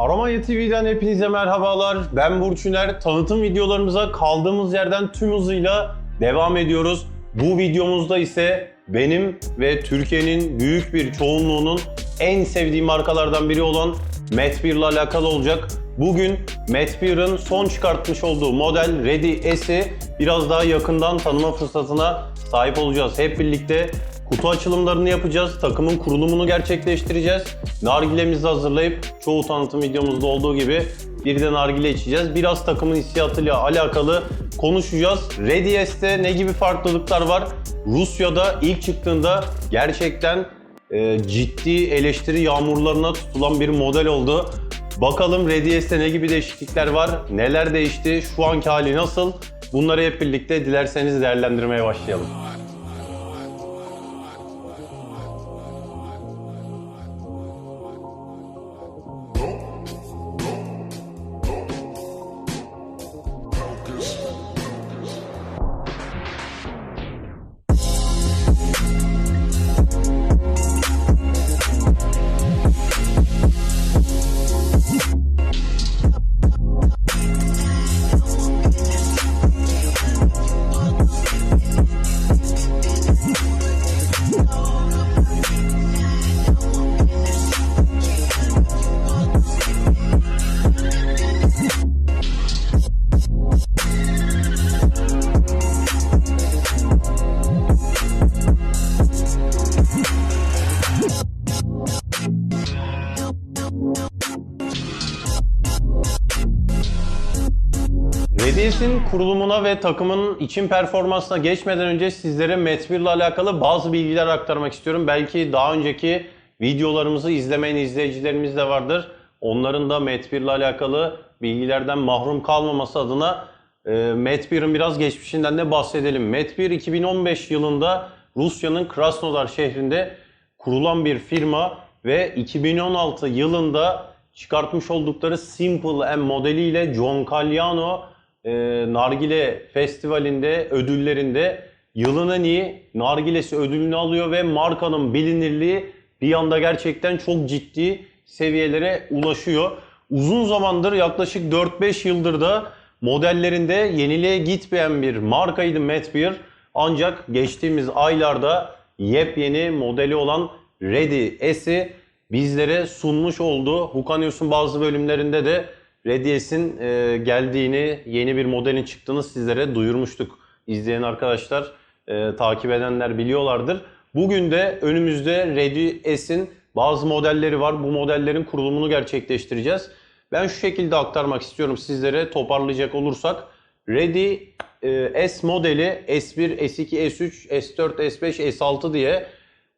Aromanya TV'den hepinize merhabalar. Ben Burçuner. Tanıtım videolarımıza kaldığımız yerden tüm hızıyla devam ediyoruz. Bu videomuzda ise benim ve Türkiye'nin büyük bir çoğunluğunun en sevdiği markalardan biri olan Metbeer ile alakalı olacak. Bugün Metbeer'ın son çıkartmış olduğu model Ready S'i biraz daha yakından tanıma fırsatına sahip olacağız. Hep birlikte Kutu açılımlarını yapacağız, takımın kurulumunu gerçekleştireceğiz. Nargilemizi hazırlayıp çoğu tanıtım videomuzda olduğu gibi bir de nargile içeceğiz. Biraz takımın hissiyatıyla alakalı konuşacağız. Ready S'te ne gibi farklılıklar var? Rusya'da ilk çıktığında gerçekten e, ciddi eleştiri yağmurlarına tutulan bir model oldu. Bakalım Ready S'te ne gibi değişiklikler var? Neler değişti? Şu anki hali nasıl? Bunları hep birlikte dilerseniz değerlendirmeye başlayalım. Kurulumuna ve takımın için performansına geçmeden önce sizlere Metbeer ile alakalı bazı bilgiler aktarmak istiyorum. Belki daha önceki videolarımızı izlemeyen izleyicilerimiz de vardır. Onların da Metbeer ile alakalı bilgilerden mahrum kalmaması adına e, biraz geçmişinden de bahsedelim. Metbeer 2015 yılında Rusya'nın Krasnodar şehrinde kurulan bir firma ve 2016 yılında çıkartmış oldukları Simple M modeliyle John Galliano e, Nargile Festivali'nde ödüllerinde yılın en iyi nargilesi ödülünü alıyor ve markanın bilinirliği bir anda gerçekten çok ciddi seviyelere ulaşıyor. Uzun zamandır yaklaşık 4-5 yıldır da modellerinde yeniliğe gitmeyen bir markaydı Metbeer. Ancak geçtiğimiz aylarda yepyeni modeli olan Ready S'i bizlere sunmuş oldu. Hukanius'un bazı bölümlerinde de Radius'in e, geldiğini, yeni bir modelin çıktığını sizlere duyurmuştuk. İzleyen arkadaşlar, e, takip edenler biliyorlardır. Bugün de önümüzde Radius'in bazı modelleri var. Bu modellerin kurulumunu gerçekleştireceğiz. Ben şu şekilde aktarmak istiyorum sizlere toparlayacak olursak. Ready e, S modeli S1, S2, S3, S4, S5, S6 diye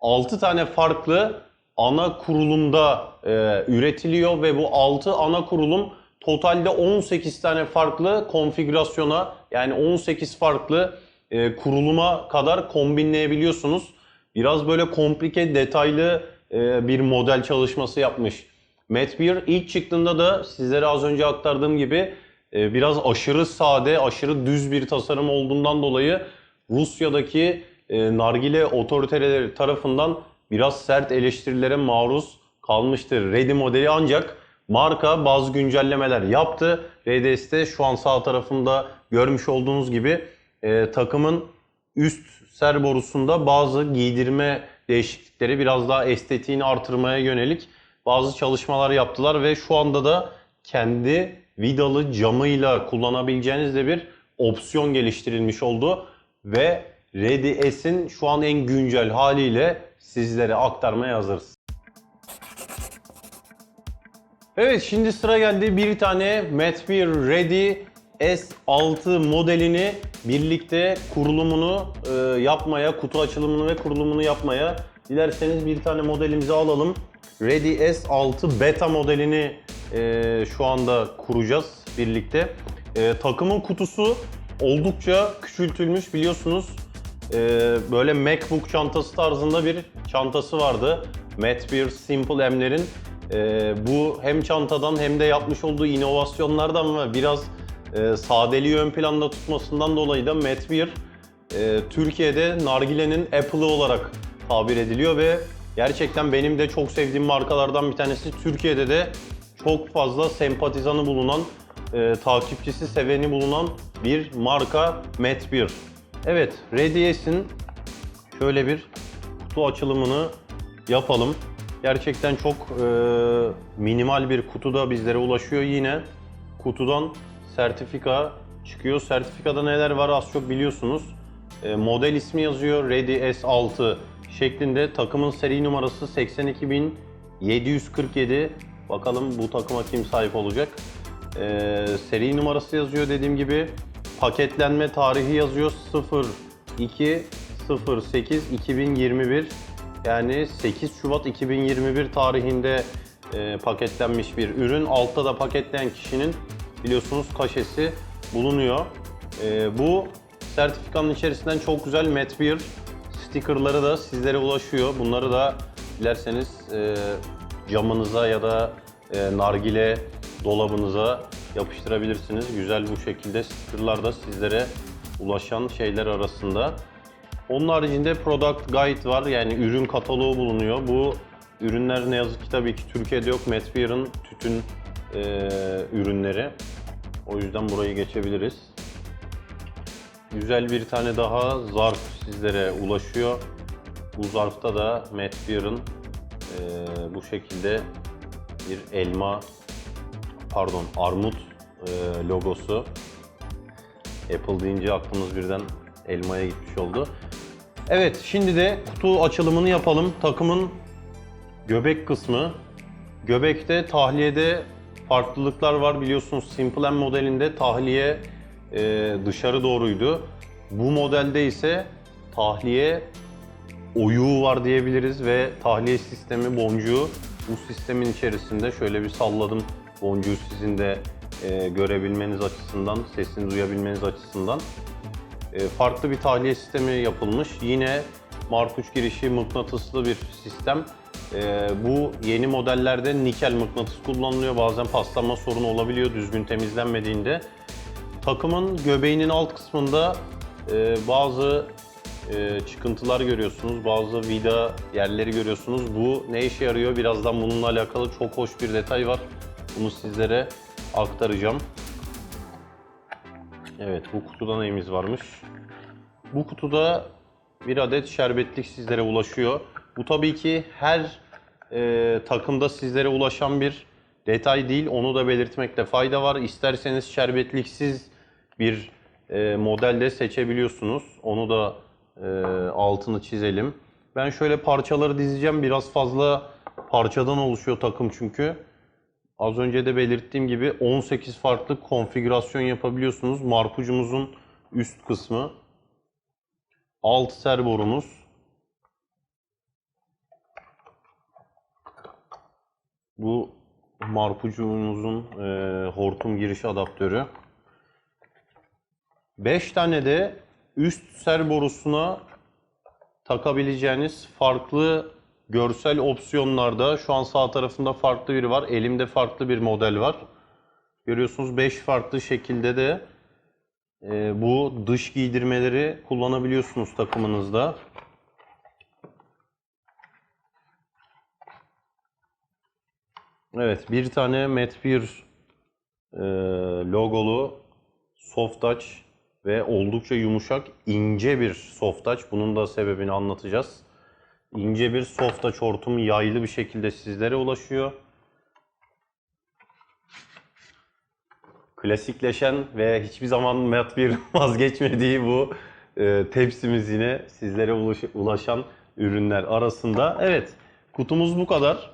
6 tane farklı ana kurulumda e, üretiliyor ve bu 6 ana kurulum totalde 18 tane farklı konfigürasyona yani 18 farklı e, kuruluma kadar kombinleyebiliyorsunuz. Biraz böyle komplike, detaylı e, bir model çalışması yapmış. Metbeer ilk çıktığında da sizlere az önce aktardığım gibi e, biraz aşırı sade, aşırı düz bir tasarım olduğundan dolayı Rusya'daki e, nargile otoriteleri tarafından biraz sert eleştirilere maruz kalmıştır. Ready modeli ancak marka bazı güncellemeler yaptı. RDS'te şu an sağ tarafında görmüş olduğunuz gibi e, takımın üst ser borusunda bazı giydirme değişiklikleri biraz daha estetiğini artırmaya yönelik bazı çalışmalar yaptılar ve şu anda da kendi vidalı camıyla kullanabileceğiniz de bir opsiyon geliştirilmiş oldu ve Ready şu an en güncel haliyle sizlere aktarmaya hazırız. Evet şimdi sıra geldi bir tane Metbeer Ready S6 modelini birlikte kurulumunu e, yapmaya, kutu açılımını ve kurulumunu yapmaya. Dilerseniz bir tane modelimizi alalım. Ready S6 beta modelini e, şu anda kuracağız birlikte. E, takımın kutusu oldukça küçültülmüş biliyorsunuz. E, böyle MacBook çantası tarzında bir çantası vardı. Metbeer Simple M'lerin. E, bu hem çantadan hem de yapmış olduğu inovasyonlardan ve biraz e, sadeliği ön planda tutmasından dolayı da Metbeer e, Türkiye'de nargilenin Apple'ı olarak tabir ediliyor ve gerçekten benim de çok sevdiğim markalardan bir tanesi. Türkiye'de de çok fazla sempatizanı bulunan, e, takipçisi, seveni bulunan bir marka Matt Beer. Evet, Radius'in şöyle bir kutu açılımını yapalım. Gerçekten çok e, minimal bir kutuda bizlere ulaşıyor. Yine kutudan sertifika çıkıyor. Sertifikada neler var az çok biliyorsunuz. E, model ismi yazıyor. Ready S6 şeklinde. Takımın seri numarası 82747. Bakalım bu takıma kim sahip olacak. E, seri numarası yazıyor dediğim gibi. Paketlenme tarihi yazıyor 02 08 2021. Yani 8 Şubat 2021 tarihinde e, paketlenmiş bir ürün. Altta da paketleyen kişinin biliyorsunuz kaşesi bulunuyor. E, bu sertifikanın içerisinden çok güzel Matt Beer stickerları da sizlere ulaşıyor. Bunları da dilerseniz e, camınıza ya da e, nargile dolabınıza yapıştırabilirsiniz. Güzel bu şekilde stickerlar da sizlere ulaşan şeyler arasında. Onun haricinde product guide var yani ürün kataloğu bulunuyor. Bu ürünler ne yazık ki tabii ki Türkiye'de yok. Matt Beer'ın tütün e, ürünleri. O yüzden burayı geçebiliriz. Güzel bir tane daha zarf sizlere ulaşıyor. Bu zarfta da Matt Beer'ın e, bu şekilde bir elma, pardon armut e, logosu. Apple deyince aklımız birden elmaya gitmiş oldu. Evet, şimdi de kutu açılımını yapalım. Takımın göbek kısmı. Göbekte tahliyede farklılıklar var biliyorsunuz. Simple M modelinde tahliye e, dışarı doğruydu. Bu modelde ise tahliye oyuğu var diyebiliriz ve tahliye sistemi boncuğu bu sistemin içerisinde şöyle bir salladım boncuğu sizin de e, görebilmeniz açısından, sesini duyabilmeniz açısından. E, farklı bir tahliye sistemi yapılmış. Yine Mark 3 girişi mıknatıslı bir sistem. E, bu yeni modellerde nikel mıknatıs kullanılıyor. Bazen paslanma sorunu olabiliyor düzgün temizlenmediğinde. Takımın göbeğinin alt kısmında e, bazı çıkıntılar görüyorsunuz, bazı vida yerleri görüyorsunuz. Bu ne işe yarıyor? Birazdan bununla alakalı çok hoş bir detay var. Bunu sizlere aktaracağım. Evet, bu kutuda neyimiz varmış? Bu kutuda bir adet şerbetlik sizlere ulaşıyor. Bu tabii ki her e, takımda sizlere ulaşan bir detay değil. Onu da belirtmekte fayda var. İsterseniz şerbetliksiz bir e, modelde seçebiliyorsunuz. Onu da e, altını çizelim. Ben şöyle parçaları dizeceğim. Biraz fazla parçadan oluşuyor takım çünkü. Az önce de belirttiğim gibi 18 farklı konfigürasyon yapabiliyorsunuz. Marpucumuzun üst kısmı. Alt servorumuz. Bu marpucumuzun e, hortum giriş adaptörü. 5 tane de üst ser borusuna takabileceğiniz farklı görsel opsiyonlarda şu an sağ tarafında farklı biri var. Elimde farklı bir model var. Görüyorsunuz 5 farklı şekilde de e, bu dış giydirmeleri kullanabiliyorsunuz takımınızda. Evet bir tane Matt Beer e, logolu soft touch ve oldukça yumuşak ince bir soft touch. Bunun da sebebini anlatacağız. İnce bir soft touch hortumu yaylı bir şekilde sizlere ulaşıyor. Klasikleşen ve hiçbir zaman Matt bir vazgeçmediği bu e, tepsimiz yine sizlere ulaş- ulaşan ürünler arasında. Evet, kutumuz bu kadar.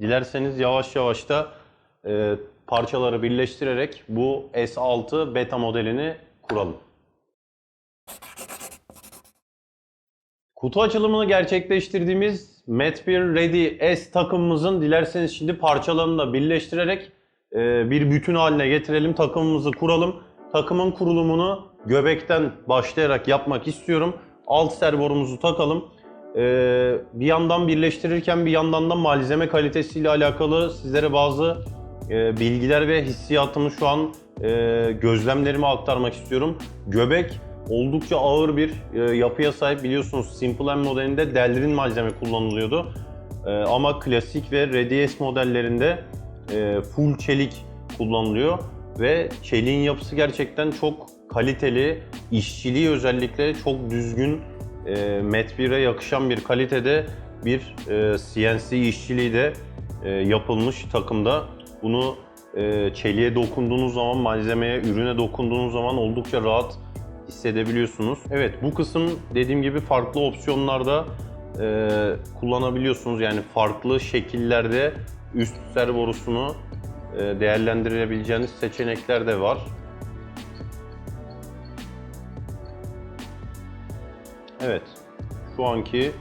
Dilerseniz yavaş yavaş da e, parçaları birleştirerek bu S6 beta modelini kuralım. Kutu açılımını gerçekleştirdiğimiz Matbeer Ready S takımımızın dilerseniz şimdi parçalarını da birleştirerek e, bir bütün haline getirelim. Takımımızı kuralım. Takımın kurulumunu göbekten başlayarak yapmak istiyorum. Alt servorumuzu takalım. E, bir yandan birleştirirken bir yandan da malzeme kalitesiyle alakalı sizlere bazı e, bilgiler ve hissiyatımı şu an gözlemlerimi aktarmak istiyorum. Göbek oldukça ağır bir e, yapıya sahip biliyorsunuz Simple M modelinde delrin malzeme kullanılıyordu. E, ama klasik ve Ready S modellerinde e, full çelik kullanılıyor ve çeliğin yapısı gerçekten çok kaliteli. İşçiliği özellikle çok düzgün, e, Met 1'e yakışan bir kalitede bir e, CNC işçiliği de e, yapılmış takımda. Bunu e, çeliğe dokunduğunuz zaman, malzemeye, ürüne dokunduğunuz zaman oldukça rahat hissedebiliyorsunuz. Evet bu kısım dediğim gibi farklı opsiyonlarda e, kullanabiliyorsunuz. Yani farklı şekillerde üst ser borusunu e, değerlendirebileceğiniz seçenekler de var. Evet. Şu anki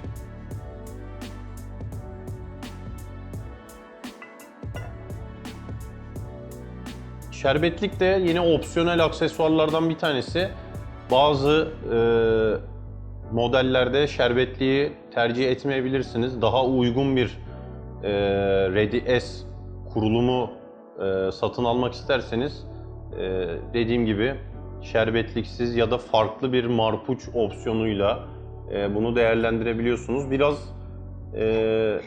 Şerbetlik de yine opsiyonel aksesuarlardan bir tanesi. Bazı e, modellerde şerbetliği tercih etmeyebilirsiniz. Daha uygun bir e, Ready S kurulumu e, satın almak isterseniz e, dediğim gibi şerbetliksiz ya da farklı bir marpuç opsiyonuyla e, bunu değerlendirebiliyorsunuz. Biraz e,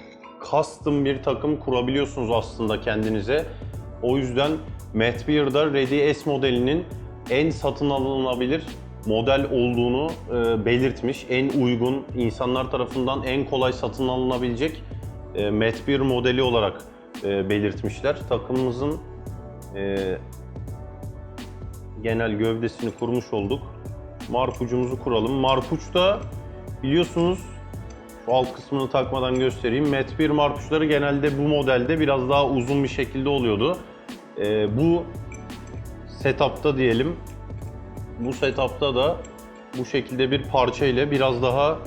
custom bir takım kurabiliyorsunuz aslında kendinize. O yüzden Mattbeard'da Ready S modelinin en satın alınabilir model olduğunu e, belirtmiş. En uygun, insanlar tarafından en kolay satın alınabilecek e, Mattbeard modeli olarak e, belirtmişler. Takımımızın e, genel gövdesini kurmuş olduk. Marpucumuzu kuralım. Marpuçta biliyorsunuz şu alt kısmını takmadan göstereyim. Met 1 marpuçları genelde bu modelde biraz daha uzun bir şekilde oluyordu. Ee, bu setup'ta diyelim bu setup'ta da bu şekilde bir parça ile biraz daha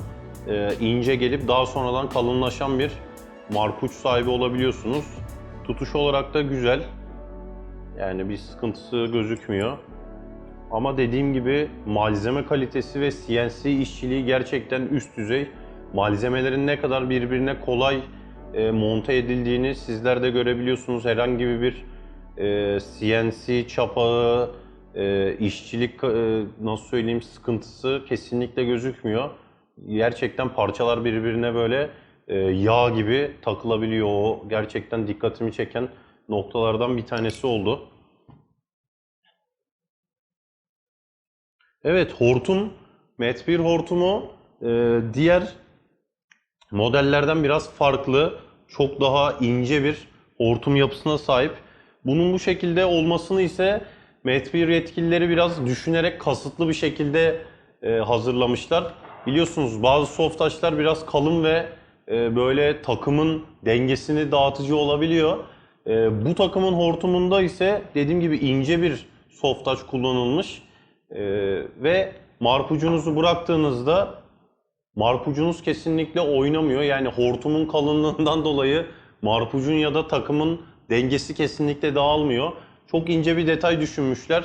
e, ince gelip daha sonradan kalınlaşan bir marpuç sahibi olabiliyorsunuz. Tutuş olarak da güzel. Yani bir sıkıntısı gözükmüyor. Ama dediğim gibi malzeme kalitesi ve CNC işçiliği gerçekten üst düzey. Malzemelerin ne kadar birbirine kolay e, monte edildiğini sizler de görebiliyorsunuz. Herhangi bir e, CNC çapağı, e, işçilik e, nasıl söyleyeyim sıkıntısı kesinlikle gözükmüyor. Gerçekten parçalar birbirine böyle e, yağ gibi takılabiliyor. O gerçekten dikkatimi çeken noktalardan bir tanesi oldu. Evet, hortum, Met 1 hortumu e, diğer modellerden biraz farklı. Çok daha ince bir hortum yapısına sahip. Bunun bu şekilde olmasını ise Met 1 yetkilileri biraz düşünerek kasıtlı bir şekilde e, hazırlamışlar. Biliyorsunuz bazı soft touch'lar biraz kalın ve e, böyle takımın dengesini dağıtıcı olabiliyor. E, bu takımın hortumunda ise dediğim gibi ince bir soft touch kullanılmış. Ee, ve marpucunuzu bıraktığınızda marpucunuz kesinlikle oynamıyor. Yani hortumun kalınlığından dolayı marpucun ya da takımın dengesi kesinlikle dağılmıyor. Çok ince bir detay düşünmüşler.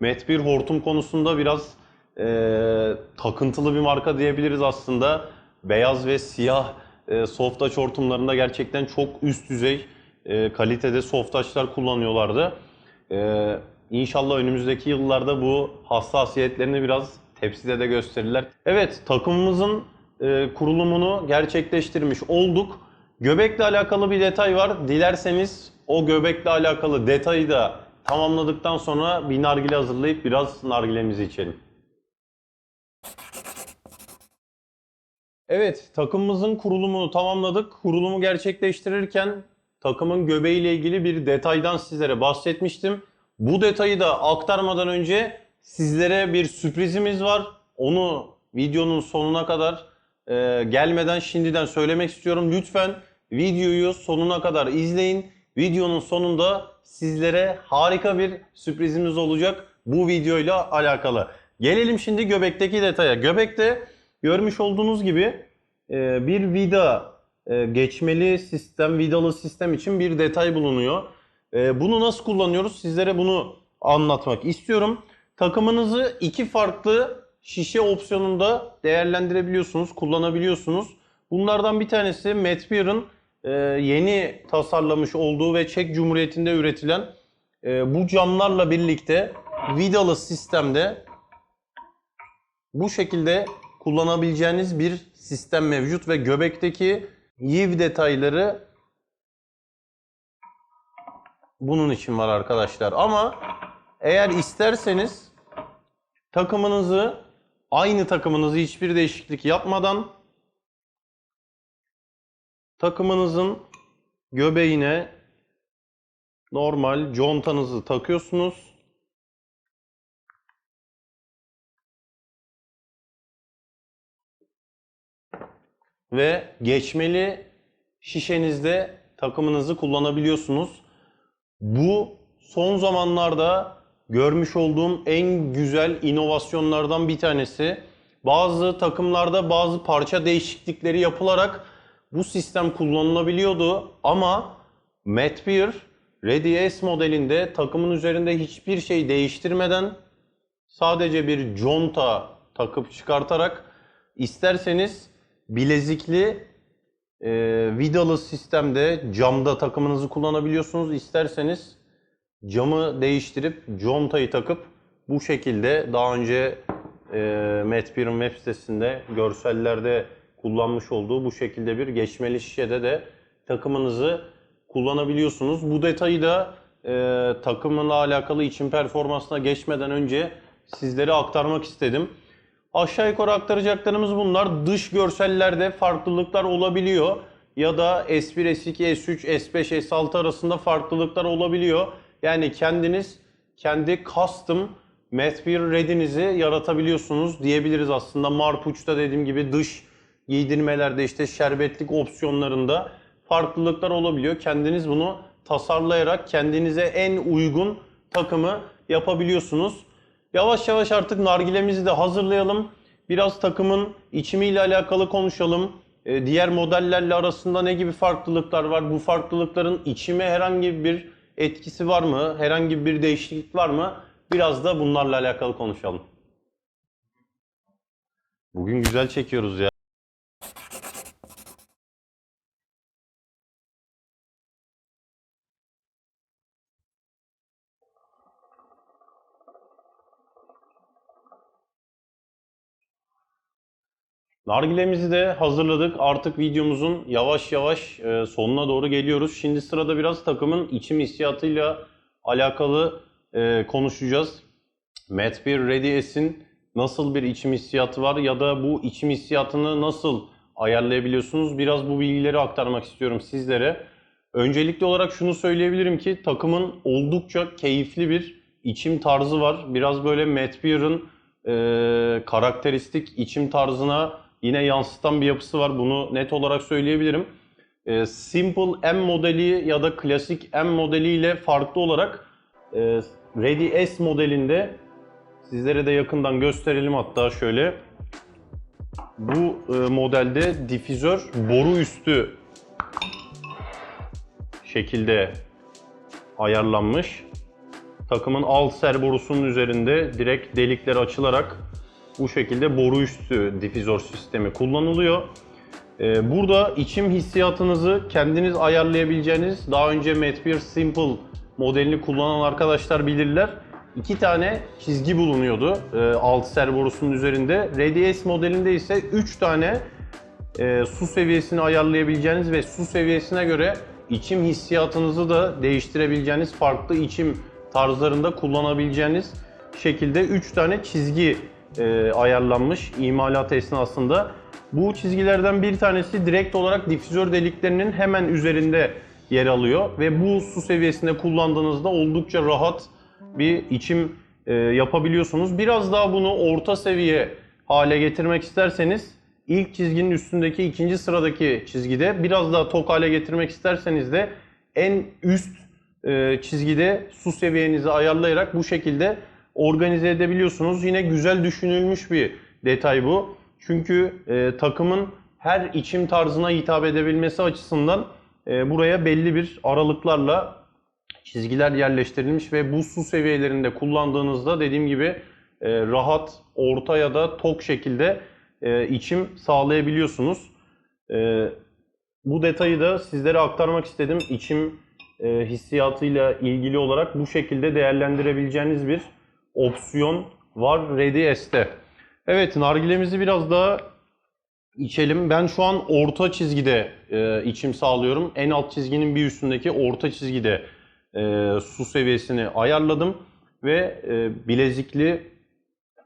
Met 1 hortum konusunda biraz e, takıntılı bir marka diyebiliriz aslında. Beyaz ve siyah e, soft hortumlarında gerçekten çok üst düzey e, kalitede soft touch'lar kullanıyorlardı. E, İnşallah önümüzdeki yıllarda bu hassasiyetlerini biraz tepside de gösterirler. Evet takımımızın e, kurulumunu gerçekleştirmiş olduk. Göbekle alakalı bir detay var. Dilerseniz o göbekle alakalı detayı da tamamladıktan sonra bir nargile hazırlayıp biraz nargilemizi içelim. Evet, takımımızın kurulumunu tamamladık. Kurulumu gerçekleştirirken takımın göbeğiyle ilgili bir detaydan sizlere bahsetmiştim. Bu detayı da aktarmadan önce sizlere bir sürprizimiz var. Onu videonun sonuna kadar e, gelmeden şimdiden söylemek istiyorum. Lütfen videoyu sonuna kadar izleyin. Videonun sonunda sizlere harika bir sürprizimiz olacak bu videoyla alakalı. Gelelim şimdi göbekteki detaya. Göbekte görmüş olduğunuz gibi e, bir vida e, geçmeli sistem, vidalı sistem için bir detay bulunuyor. E, bunu nasıl kullanıyoruz? Sizlere bunu anlatmak istiyorum. Takımınızı iki farklı şişe opsiyonunda değerlendirebiliyorsunuz, kullanabiliyorsunuz. Bunlardan bir tanesi Metbeer'ın e, yeni tasarlamış olduğu ve Çek Cumhuriyeti'nde üretilen e, bu camlarla birlikte vidalı sistemde bu şekilde kullanabileceğiniz bir sistem mevcut ve göbekteki yiv detayları bunun için var arkadaşlar. Ama eğer isterseniz takımınızı aynı takımınızı hiçbir değişiklik yapmadan takımınızın göbeğine normal contanızı takıyorsunuz. Ve geçmeli şişenizde takımınızı kullanabiliyorsunuz. Bu son zamanlarda görmüş olduğum en güzel inovasyonlardan bir tanesi. Bazı takımlarda bazı parça değişiklikleri yapılarak bu sistem kullanılabiliyordu ama Matbeer Ready S modelinde takımın üzerinde hiçbir şey değiştirmeden sadece bir conta takıp çıkartarak isterseniz bilezikli e, vidalı sistemde camda takımınızı kullanabiliyorsunuz. İsterseniz camı değiştirip contayı takıp bu şekilde daha önce e, Matbeer'ın web sitesinde görsellerde kullanmış olduğu bu şekilde bir geçmeli şişede de takımınızı kullanabiliyorsunuz. Bu detayı da e, takımla alakalı için performansına geçmeden önce sizlere aktarmak istedim. Aşağı yukarı aktaracaklarımız bunlar. Dış görsellerde farklılıklar olabiliyor. Ya da S1, S2, S3, S5, S6 arasında farklılıklar olabiliyor. Yani kendiniz kendi custom Matbeer Red'inizi yaratabiliyorsunuz diyebiliriz aslında. Marpuç'ta dediğim gibi dış giydirmelerde işte şerbetlik opsiyonlarında farklılıklar olabiliyor. Kendiniz bunu tasarlayarak kendinize en uygun takımı yapabiliyorsunuz. Yavaş yavaş artık nargilemizi de hazırlayalım. Biraz takımın içimiyle alakalı konuşalım. Ee, diğer modellerle arasında ne gibi farklılıklar var? Bu farklılıkların içime herhangi bir etkisi var mı? Herhangi bir değişiklik var mı? Biraz da bunlarla alakalı konuşalım. Bugün güzel çekiyoruz ya. Nargilemizi de hazırladık. Artık videomuzun yavaş yavaş e, sonuna doğru geliyoruz. Şimdi sırada biraz takımın içim hissiyatıyla alakalı e, konuşacağız. Matbeer Ready S'in nasıl bir içim hissiyatı var ya da bu içim hissiyatını nasıl ayarlayabiliyorsunuz? Biraz bu bilgileri aktarmak istiyorum sizlere. Öncelikli olarak şunu söyleyebilirim ki takımın oldukça keyifli bir içim tarzı var. Biraz böyle Matbeer'ın e, karakteristik içim tarzına yine yansıtan bir yapısı var. Bunu net olarak söyleyebilirim. E, Simple M modeli ya da klasik M modeliyle farklı olarak e, Ready S modelinde sizlere de yakından gösterelim hatta şöyle. Bu e, modelde difüzör boru üstü şekilde ayarlanmış. Takımın alt ser borusunun üzerinde direkt delikler açılarak bu şekilde boru üstü difüzör sistemi kullanılıyor. Ee, burada içim hissiyatınızı kendiniz ayarlayabileceğiniz daha önce Matbeer Simple modelini kullanan arkadaşlar bilirler. İki tane çizgi bulunuyordu e, alt ser borusunun üzerinde. Ready S modelinde ise 3 tane e, su seviyesini ayarlayabileceğiniz ve su seviyesine göre içim hissiyatınızı da değiştirebileceğiniz farklı içim tarzlarında kullanabileceğiniz şekilde 3 tane çizgi e, ayarlanmış imalat esnasında. Bu çizgilerden bir tanesi direkt olarak difüzör deliklerinin hemen üzerinde yer alıyor ve bu su seviyesinde kullandığınızda oldukça rahat bir içim e, yapabiliyorsunuz. Biraz daha bunu orta seviye hale getirmek isterseniz ilk çizginin üstündeki ikinci sıradaki çizgide biraz daha tok hale getirmek isterseniz de en üst e, çizgide su seviyenizi ayarlayarak bu şekilde organize edebiliyorsunuz. Yine güzel düşünülmüş bir detay bu. Çünkü e, takımın her içim tarzına hitap edebilmesi açısından e, buraya belli bir aralıklarla çizgiler yerleştirilmiş ve bu su seviyelerinde kullandığınızda dediğim gibi e, rahat, orta ya da tok şekilde e, içim sağlayabiliyorsunuz. E, bu detayı da sizlere aktarmak istedim. İçim e, hissiyatıyla ilgili olarak bu şekilde değerlendirebileceğiniz bir opsiyon var Ready S'te. Evet nargilemizi biraz daha içelim. Ben şu an orta çizgide e, içim sağlıyorum. En alt çizginin bir üstündeki orta çizgide e, su seviyesini ayarladım ve e, bilezikli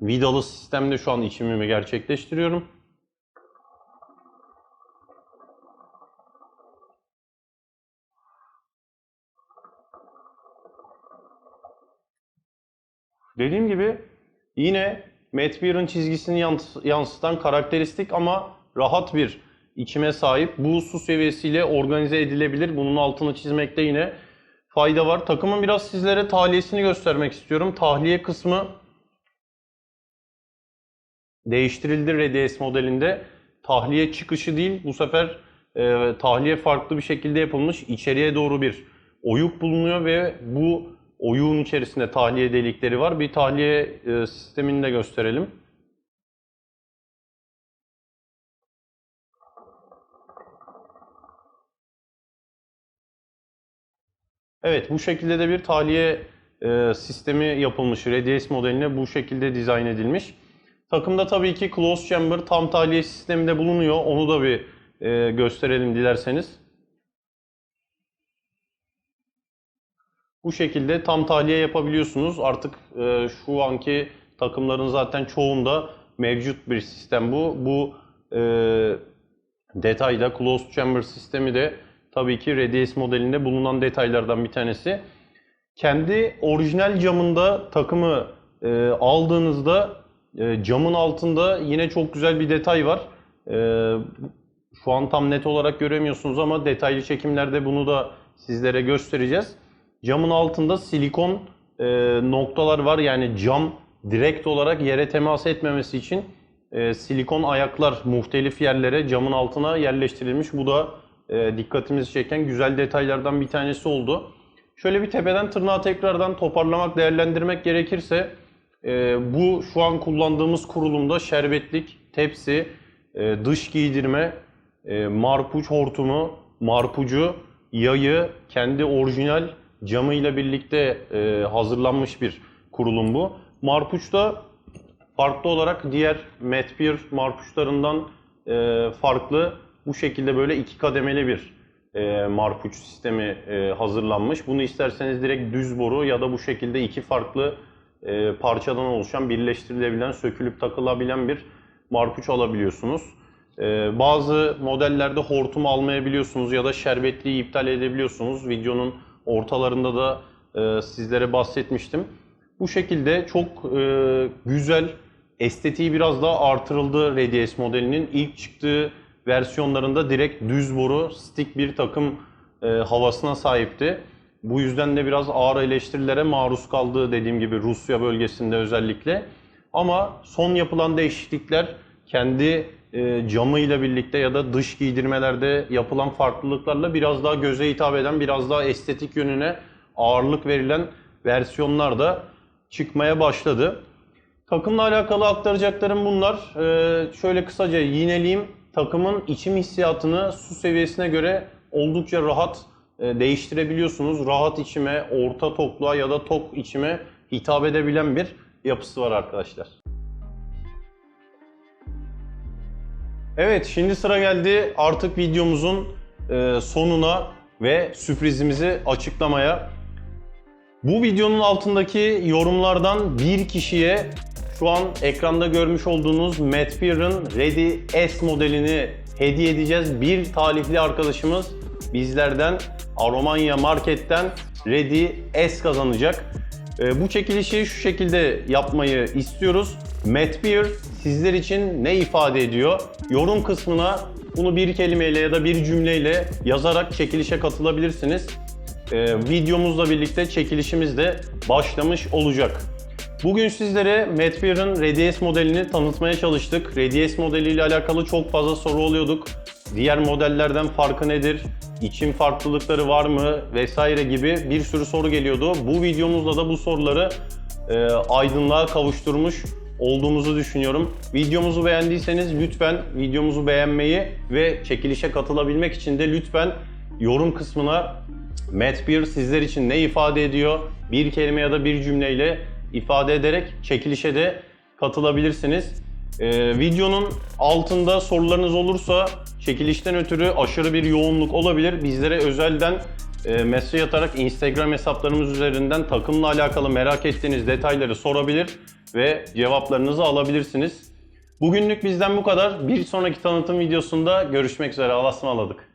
vidalı sistemde şu an içimimi gerçekleştiriyorum. Dediğim gibi yine Matt Beer'ın çizgisini yans- yansıtan karakteristik ama rahat bir içime sahip. Bu su seviyesiyle organize edilebilir. Bunun altını çizmekte yine fayda var. Takımın biraz sizlere tahliyesini göstermek istiyorum. Tahliye kısmı değiştirildi RDS modelinde. Tahliye çıkışı değil, bu sefer e, tahliye farklı bir şekilde yapılmış. İçeriye doğru bir oyuk bulunuyor ve bu oyuğun içerisinde tahliye delikleri var. Bir tahliye e, sistemini de gösterelim. Evet, bu şekilde de bir tahliye e, sistemi yapılmış. Radius modeline bu şekilde dizayn edilmiş. Takımda tabii ki closed chamber tam tahliye sistemi de bulunuyor. Onu da bir e, gösterelim dilerseniz. Bu şekilde tam tahliye yapabiliyorsunuz. Artık e, şu anki takımların zaten çoğunda mevcut bir sistem bu. Bu e, detayda closed chamber sistemi de tabii ki Radius modelinde bulunan detaylardan bir tanesi. Kendi orijinal camında takımı e, aldığınızda e, camın altında yine çok güzel bir detay var. E, şu an tam net olarak göremiyorsunuz ama detaylı çekimlerde bunu da sizlere göstereceğiz. Camın altında silikon e, noktalar var. Yani cam direkt olarak yere temas etmemesi için e, silikon ayaklar muhtelif yerlere camın altına yerleştirilmiş. Bu da e, dikkatimizi çeken güzel detaylardan bir tanesi oldu. Şöyle bir tepeden tırnağa tekrardan toparlamak, değerlendirmek gerekirse e, bu şu an kullandığımız kurulumda şerbetlik, tepsi, e, dış giydirme, e, marpuç hortumu, marpucu, yayı, kendi orijinal camıyla birlikte e, hazırlanmış bir kurulum bu. Marpuç da farklı olarak diğer Metbeer marpuçlarından e, farklı bu şekilde böyle iki kademeli bir e, marpuç sistemi e, hazırlanmış. Bunu isterseniz direkt düz boru ya da bu şekilde iki farklı e, parçadan oluşan, birleştirilebilen, sökülüp takılabilen bir marpuç alabiliyorsunuz. E, bazı modellerde hortum almayabiliyorsunuz ya da şerbetliği iptal edebiliyorsunuz. Videonun ortalarında da e, sizlere bahsetmiştim. Bu şekilde çok e, güzel, estetiği biraz daha artırıldı Radius modelinin. ilk çıktığı versiyonlarında direkt düz boru, stick bir takım e, havasına sahipti. Bu yüzden de biraz ağır eleştirilere maruz kaldı dediğim gibi Rusya bölgesinde özellikle. Ama son yapılan değişiklikler kendi e, camıyla birlikte ya da dış giydirmelerde yapılan farklılıklarla biraz daha göze hitap eden, biraz daha estetik yönüne ağırlık verilen versiyonlar da çıkmaya başladı. Takımla alakalı aktaracaklarım bunlar. Ee, şöyle kısaca yineleyeyim. Takımın içim hissiyatını su seviyesine göre oldukça rahat e, değiştirebiliyorsunuz. Rahat içime, orta tokluğa ya da tok içime hitap edebilen bir yapısı var arkadaşlar. Evet şimdi sıra geldi artık videomuzun e, sonuna ve sürprizimizi açıklamaya. Bu videonun altındaki yorumlardan bir kişiye şu an ekranda görmüş olduğunuz Matt Beer'ın Ready S modelini hediye edeceğiz. Bir talihli arkadaşımız bizlerden Aromanya Market'ten Ready S kazanacak. Ee, bu çekilişi şu şekilde yapmayı istiyoruz. Matt Beer sizler için ne ifade ediyor? Yorum kısmına bunu bir kelimeyle ya da bir cümleyle yazarak çekilişe katılabilirsiniz. Ee, videomuzla birlikte çekilişimiz de başlamış olacak. Bugün sizlere Matt Beer'ın Radius modelini tanıtmaya çalıştık. Radius modeliyle alakalı çok fazla soru oluyorduk. Diğer modellerden farkı nedir? İçim farklılıkları var mı? Vesaire gibi bir sürü soru geliyordu. Bu videomuzda da bu soruları e, aydınlığa kavuşturmuş olduğumuzu düşünüyorum. Videomuzu beğendiyseniz lütfen videomuzu beğenmeyi ve çekilişe katılabilmek için de lütfen yorum kısmına Matt Beer sizler için ne ifade ediyor? Bir kelime ya da bir cümleyle ifade ederek çekilişe de katılabilirsiniz. Ee, videonun altında sorularınız olursa çekilişten ötürü aşırı bir yoğunluk olabilir. Bizlere özelden e, mesaj atarak Instagram hesaplarımız üzerinden takımla alakalı merak ettiğiniz detayları sorabilir ve cevaplarınızı alabilirsiniz. Bugünlük bizden bu kadar. Bir sonraki tanıtım videosunda görüşmek üzere. Allah'a ısmarladık.